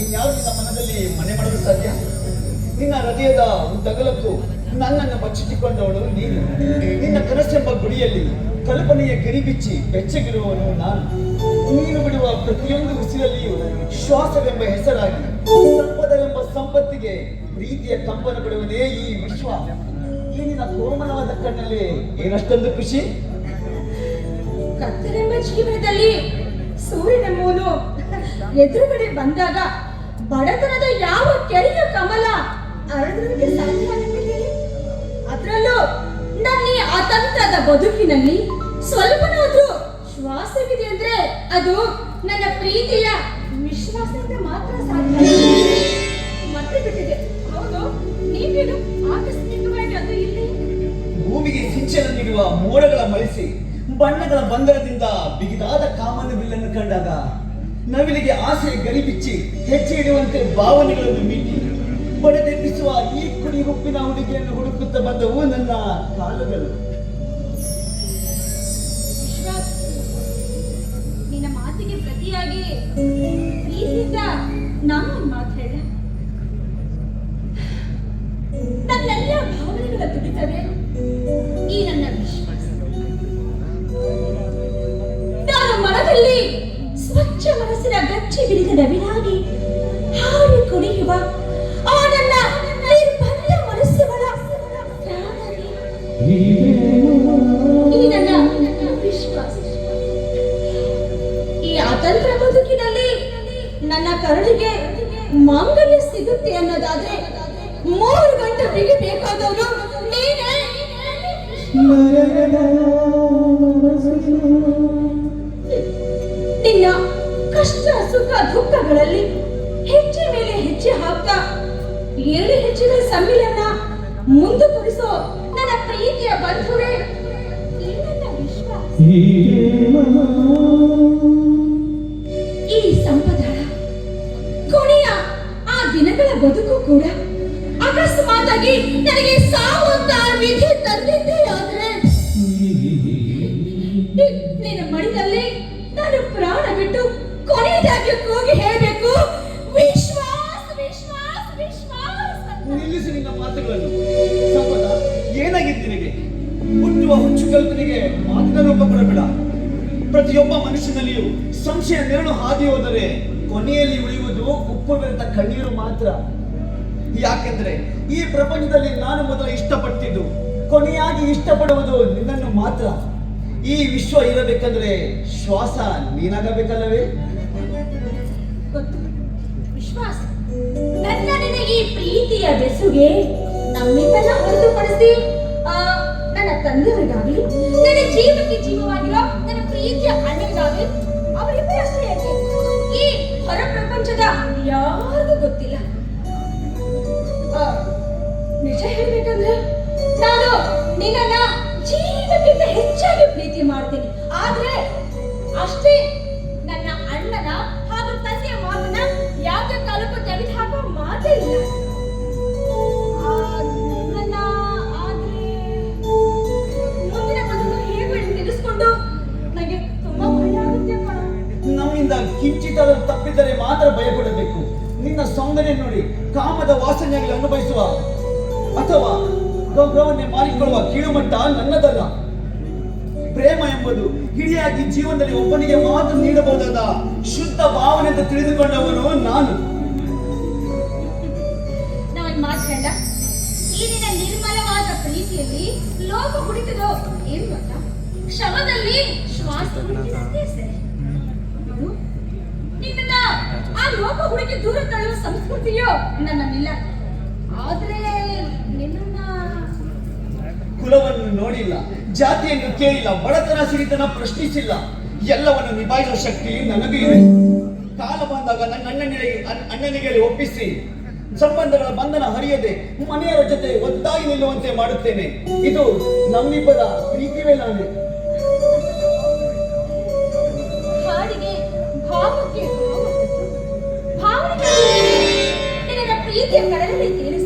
ಇನ್ಯಾವ ನಿನ್ನ ಮನದಲ್ಲಿ ಮನೆ ಮಾಡಲು ಸಾಧ್ಯ? ನಿನ್ನ ಹೃದಯದ ತಗಲಕ್ಕೂ ನನ್ನನ್ನು ಬಚ್ಚಿಟ್ಟುಕೊಂಡವಳು ನೀನು. ನಿನ್ನ ಕನಸೆಂಬ ಗುಡಿಯಲ್ಲಿ ಕಲ್ಪನೆಯ ಗಿರಿಬಿಚ್ಚಿ ಬೆಚ್ಚಗಿರುವವನು ನಾನು. ನೀನು ಬಿಡುವ ಪ್ರತಿಯೊಂದು ಉಸಿರಲ್ಲಿಯೂ ಶ್ವಾಸವೆಂಬ ಹೆಸರಾಗಿ ಸಂಪದವೆಂಬ ಸಂಪತ್ತಿಗೆ ಪ್ರೀತಿಯ ಕಂಪನ ಬಿಡುವುದೇ ಈ ವಿಶ್ವ. ಈ ನಿನ್ನ ಕೋಮಲವಾದ ಕಣ್ಣಲ್ಲಿ ಏನಷ್ಟೊಂದು ಖುಷಿ? ಕತ್ತಲೆಂಬ ಜೀವನದಲ್ಲಿ ಸೂರ್ಯನೆಂಬುವನು ಎದುರುಗಡೆ ಬಂದಾಗ ಬಡತನದ ಯಾವ ಕೆರೆಯ ಕಮಲ ಅರಳೋದಕ್ಕೆ ಸಾಧ್ಯ? ಅದ್ರಲ್ಲೂ ನನ್ನ ಅತಂತ್ರದ ಬದುಕಿನಲ್ಲಿ ಸ್ವಲ್ಪನಾದ್ರೂ ಶ್ವಾಸವಿದೆ ಅಂದ್ರೆ ಅದು ನನ್ನ ಪ್ರೀತಿಯ ವಿಶ್ವಾಸದಿಂದ ಮಾತ್ರ ಸಾಧ್ಯ. ಮತ್ತೆ ಬಿಟ್ಟಿದೆ. ಹೌದು, ನೀವೇನು ಆಕಸ್ಮಿಕವಾಗಿ ಅದು ಇಲ್ಲಿ? ಭೂಮಿಗೆ ಸಿಂಚನ ನೀಡುವ ಮೋಡಗಳ ಮಳಿಸಿ, ಬಣ್ಣಗಳ ಬಂದರದಿಂದ ಬಿಗಿದಾದ ಕಾಮನ ಬಿಲ್ಲನ್ನು ಕಂಡಾಗ ನವಿಲಿಗೆ ಆಸೆ ಗರಿಬಿಚ್ಚಿ ಹೆಜ್ಜೆ ಇಡುವಂತೆ ಭಾವನೆಗಳನ್ನು ಮೀಟಿ ಬಡದೆಬ್ಬಿಸುವ ಈ ಕುಡಿ ಉಪ್ಪಿನ ಹುಡುಗಿಯನ್ನು ಹುಡುಕುತ್ತಾ ಬಂದವು ನನ್ನ ಕಾಲುಗಳು. ನಿನ್ನ ಮಾತಿಗೆ ಪ್ರತಿಯಾಗಿ ನಮ್ಮ ಈ ನನ್ನ ವಿಶ್ವಾಸ. ಈ ಅತಂತ್ರ ಬದುಕಿನಲ್ಲಿ ನನ್ನ ಕರುಳಿಗೆ ಮಾಂಗಲ್ಯ ಸಿಗುತ್ತೆ ಅನ್ನೋದಾದ್ರೆ ಮೂರು ಗಂಟೆ ಬಿಗಿಬೇಕಾದವನು ನೀನೇ. ನಿನ್ನ ಕಷ್ಟ, ಸುಖ, ದುಃಖಗಳಲ್ಲಿ ಹೆಜ್ಜೆ ಮೇಲೆ ಹೆಜ್ಜೆ ಹಾಕ್ತಾ ಏಳು ಹೆಜ್ಜೆಗಳ ಸಮ್ಮಿಲನ ಮುಂದುವರಿಸೋ ಬಂಧುವೇ ಈ ಸಂಪದಳ ಕೊನೆಯ ಆ ದಿನಗಳ ಬದುಕು ಕೂಡ ಅಕಸ್ಮಾತಾಗಿ ನನಗೆ ಸಾವು ಅಂತ ವಿಧಿ ತಂದಿದ್ದೇ ಆದ್ರೆ ನಿನ್ನ ಮಡಿಲಲ್ಲಿ ಕಲ್ಪನೆಗೆ ಮಾತಿನ ರೂಪ ಕೊಡಬೇಡ. ಪ್ರತಿಯೊಬ್ಬ ಮನುಷ್ಯನಲ್ಲಿಯೂ ಸಂಶಯ ನೆರಳು ಹಾದಿ ಹೋದರೆ ಕೊನೆಯಲ್ಲಿ ಉಳಿಯುವುದು ಉಪ್ಪು ಬೆರೆತ ಕಣ್ಣೀರು ಮಾತ್ರ. ಯಾಕೆಂದ್ರೆ ಈ ಪ್ರಪಂಚದಲ್ಲಿ ನಾನು ಮೊದಲು ಇಷ್ಟಪಡ್ತಿದ್ದು, ಕೊನೆಯಾಗಿ ಇಷ್ಟಪಡುವುದು ನಿನ್ನನ್ನು ಮಾತ್ರ. ಈ ವಿಶ್ವ ಇರಬೇಕಂದ್ರೆ ಶ್ವಾಸ ನೀನಾಗಬೇಕಲ್ಲವೇ? ಪ್ರೀತಿಯ ಬೆಸುಗೆ ನಮ್ಮಿಬ್ಬರ ಹೊರತುಪಡಿಸಿ ತಂದೆಯವರಿಗಾಗಲಿ, ನನ್ನ ಜೀವಕ್ಕೆ ಜೀವವಾಗಿರೋ ನನ್ನ ಪ್ರೀತಿಯ ಅಣ್ಣನಿಗಾಗಲಿ ಅವರಿಬ್ಬರಷ್ಟೇ ಯಾಕೆ? ಈ ಹೊರ ಪ್ರಪಂಚದ ಯಾರಿಗೂ ಗೊತ್ತಿಲ್ಲ. ನಿಜ ಹೇಳ್ಬೇಕಂದ್ರೆ ನಾನು ನಿನ್ನನ್ನ ಜೀವಕ್ಕಿಂತ ಹೆಚ್ಚಾಗಿ ಪ್ರೀತಿ ಮಾಡ್ತೀನಿ. ಆದ್ರೆ ಮಾತ್ರ ಭಯಪಡಬೇಕು. ನಿನ್ನ ಸೌಂದರ್ಯ ನೋಡಿ ಕಾಮದ ವಾಸನೆಯಾಗಿ ಅನುಭವಿಸುವ ಅಥವಾ ಗೌರವನ್ನೇ ಮಾರಿಕೊಳ್ಳುವ ಕೀಳುಮಟ್ಟ ನನ್ನದಲ್ಲ. ಪ್ರೇಮ ಎಂಬುದು ಹಿಡಿಯಾಗಿ ಜೀವನದಲ್ಲಿ ಒಬ್ಬನಿಗೆ ಮಾತ್ರ ನೀಡಬಹುದಾದ ಶುದ್ಧ ಭಾವನೆ ಅಂತ ತಿಳಿದುಕೊಂಡವನು ನಾನು. ಈ ನಿನ್ನ ನಿರ್ಮಲವಾದ ಪ್ರೀತಿಯಲ್ಲಿ ಲೋಕ ಕುಡಿತದೋ ಏನು ಗೊತ್ತಾ? ಶವದಲ್ಲಿ ಶ್ವಾಸ ಹುಡುಕಿದಷ್ಟೇ ಸರಿ ನೋಡು, ನಿನ್ನನ್ನ ಆ ಲೋಕ ಹುಡುಕಿ ದೂರ ತಳ್ಳುವ ಸಂಸ್ಕೃತಿಯೋ ನನ್ನಲ್ಲಿಲ್ಲ ಆದ್ರೆ ನಿನ್ನನ್ನ ಕುಲವನ್ನು ನೋಡಿಲ್ಲ ಜಾತಿಯನ್ನು ಕೇಳಿಲ್ಲ ಬಡತನ ಸಿಡಿತನ ಪ್ರಶ್ನಿಸಿಲ್ಲ. ಎಲ್ಲವನ್ನು ನಿಭಾಯಿಸುವ ಶಕ್ತಿ ನನಗೂ ಇದೆ. ಕಾಲ ಬಂದಾಗ ನನ್ನ ಅಣ್ಣನಿಗೆ ಅಣ್ಣನಿಗೆ ಒಪ್ಪಿಸಿ. ಸಂಬಂಧಗಳ ಬಂಧನ ಹರಿಯದೆ ಮನೆಯವರ ಜೊತೆ ಒತ್ತಾಗಿ ನಿಲ್ಲುವಂತೆ ಮಾಡುತ್ತೇನೆ. ಇದು ನಮ್ಮಿಬ್ಬರ ಪ್ರೀತಿವೇ ನಾನು. ಹಾಡಿಗೆ ಭಾವಕ್ಕೆ ¡Ay! ¡Ay!